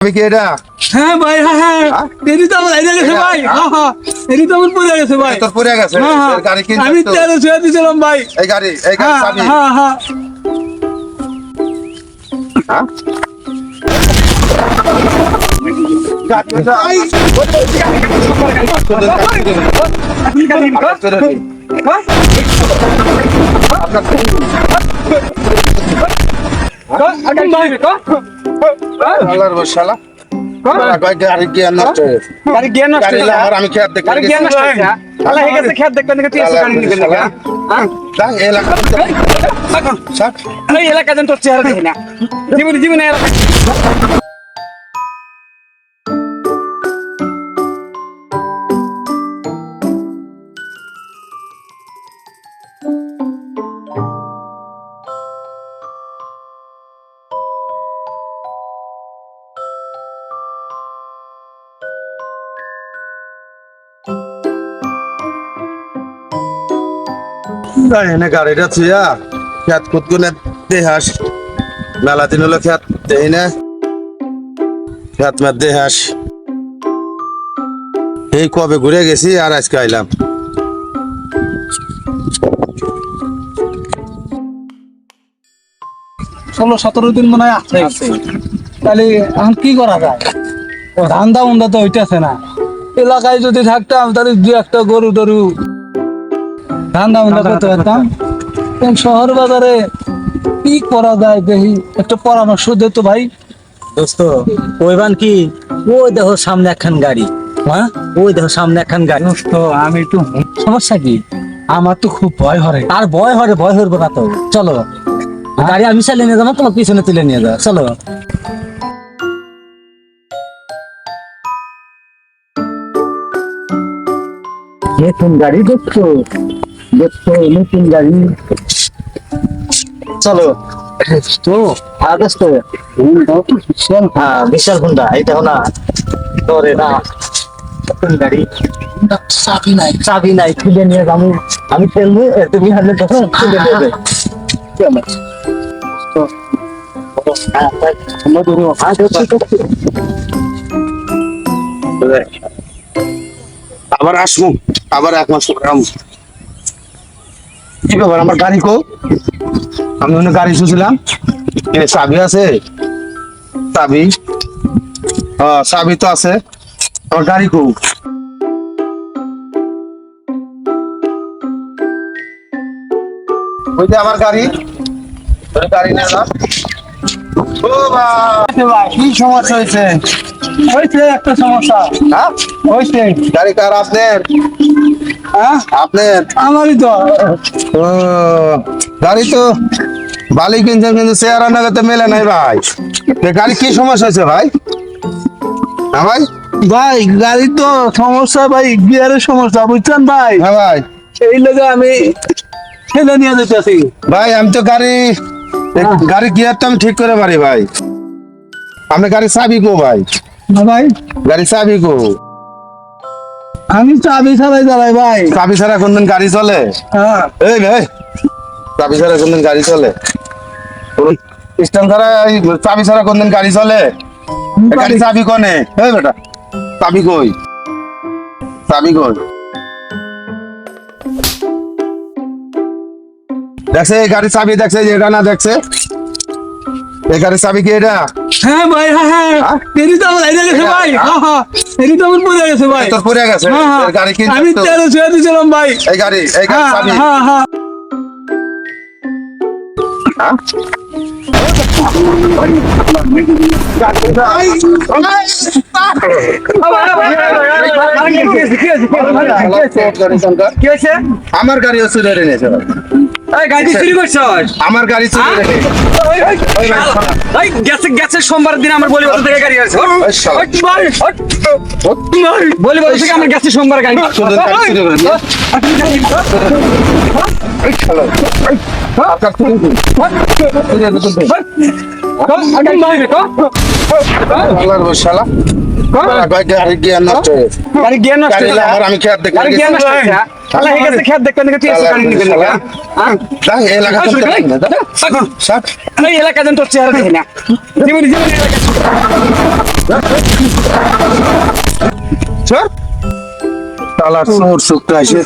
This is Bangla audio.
আমি কি এটা? হ্যাঁ ভাই হ্যাঁ হ্যাঁ। এটি তো আমার আইডিয়া গেছে ভাই। হ্যাঁ হ্যাঁ। তো আমার পড়ে গেছে ভাই। তোর পড়ে গেছে? হ্যাঁ হ্যাঁ। গাড়ি কিনছিস আমি? তেরো ছুঁয়ে দিয়েছিলাম ভাই। এই গাড়ি এই গাড়ি হ্যাঁ চাবি। হ্যাঁ? হ্যাঁ? হ্যাঁ? আল্লাহর বসালা গাড়ি জীবনে নষ্ট এনে গাড়িটা কুত দেহাস মেলা দিন হলো খেত দেই না। খেত মেত দেহাস এই কবে ঘুরে গেছি আর আজকে আইলাম। ষোলো সতেরো দিন মনে হয় আছে তাহলে এখন কি করা যায়? ধান্দা উন্দা তো হইতেছে না। এলাকায় যদি থাকতাম তাহলে দু একটা গরু টরু ধান্দা করতে পারতাম। শহর বাজারে কি করা যায় দেখি একটা পরামর্শ দে তো ভাই। দোস্ত কইবান কি ওই দেখো সামনে একখান গাড়ি। হ্যাঁ? ওই দেখো সামনে একখান গাড়ি। তো আমি একটু সমস্যা কি? আমার তো খুব ভয় হরে। আর ভয় হরে ভয় হরবো না তো। চলো গাড়ি আমি চালিয়ে নিয়ে যাব তোমার পিছনে তুলে নিয়ে যাও চলো। নতুন গাড়ি দেখছ? দেখছ নতুন গাড়ি। চলো। তো আগস্ট তো হ্যাঁ বিশাল হুন্ডা এটা হলো ধরে না। নতুন গাড়ি। চাবি নাই। চাবি নাই খুলে নিয়ে যাব। আমি ফেলব তুমি খুলে তো হ্যাঁ, হ্যাঁ, হ্যাঁ। আবার আসব আবার এক মাস পরে আমু। কি ব্যাপার আমার গাড়ি কো। আমি অন্য গাড়ি শুছিলাম এ চাবি আছে? চাবি? হ্যাঁ চাবি তো আছে। আমার গাড়ি কো। ওই যে আমার গাড়ি। গাড়ি নিয়ে ও বাবা, কি সমস্যা হয়েছে? হয়েছে একটা সমস্যা। হ্যাঁ? হয়েছে। গাড়ি কার আপনার? হ্যাঁ? আপনার? আমারই তো। ও গাড়ি তো বালি কিনছেন কিন্তু চেয়ার মেলে নাই ভাই। গাড়ি কি সমস্যা হয়েছে ভাই? হ্যাঁ ভাই? ভাই গাড়ি তো সমস্যা ভাই গিয়ারের সমস্যা বুঝছেন ভাই? হ্যাঁ ভাই। এই লেগে আমি ঠেলে নিয়ে যেতেছি ভাই আমি তো গাড়ি এ গাড়ি গিয়ারটা আমি ঠিক করে পারি ভাই। আপনি গাড়ি চাবি কো ভাই? ভাই। গাড়ি চাবি কো। আমি চাবি ছাড়াই দাঁড়াই ভাই। চাবি ছাড়া কোনদিন গাড়ি চলে? হ্যাঁ। এই ভাই চাবি ছাড়া কোনদিন গাড়ি চলে? স্ট্যান্ড ছাড়া চাবি ছাড়া কোনদিন গাড়ি চলে? গাড়ি চাবি কনে? এই বেটা চাবি কই? চাবি কই? দেখছে এই গাড়ি চাবি দেখছে এটা না দেখছে? এই গাড়ি চাবি কি এটা? হ্যাঁ ভাই হ্যাঁ হ্যাঁ? তো আমার আইডিয়া গেছে ভাই। হ্যাঁ হ্যাঁ। তো আমার পড়ে গেছে ভাই। তোর পড়ে গেছে। হ্যাঁ হ্যাঁ। গাড়ি কিনছিস আমি তো? তেরো ছুঁয়ে দিয়েছিলাম ভাই। এই গাড়ি এই গাড়ি হ্যাঁ চাবি। হ্যাঁ? কি হয়েছে আমার চুরি করে নিয়েছে গাড়ি চুরি করছস আমার গাড়ি চুরি এই গেছে গেছে সোমবার দিন আমার বলি বাজার থেকে গাড়ি আসছে বলি বাজার থেকে আমার গেছে সোমবার গাড়ি শালা আমি খেয়াল দেখতে এলাকা যেন তোর চেহারা তালার সুর আছে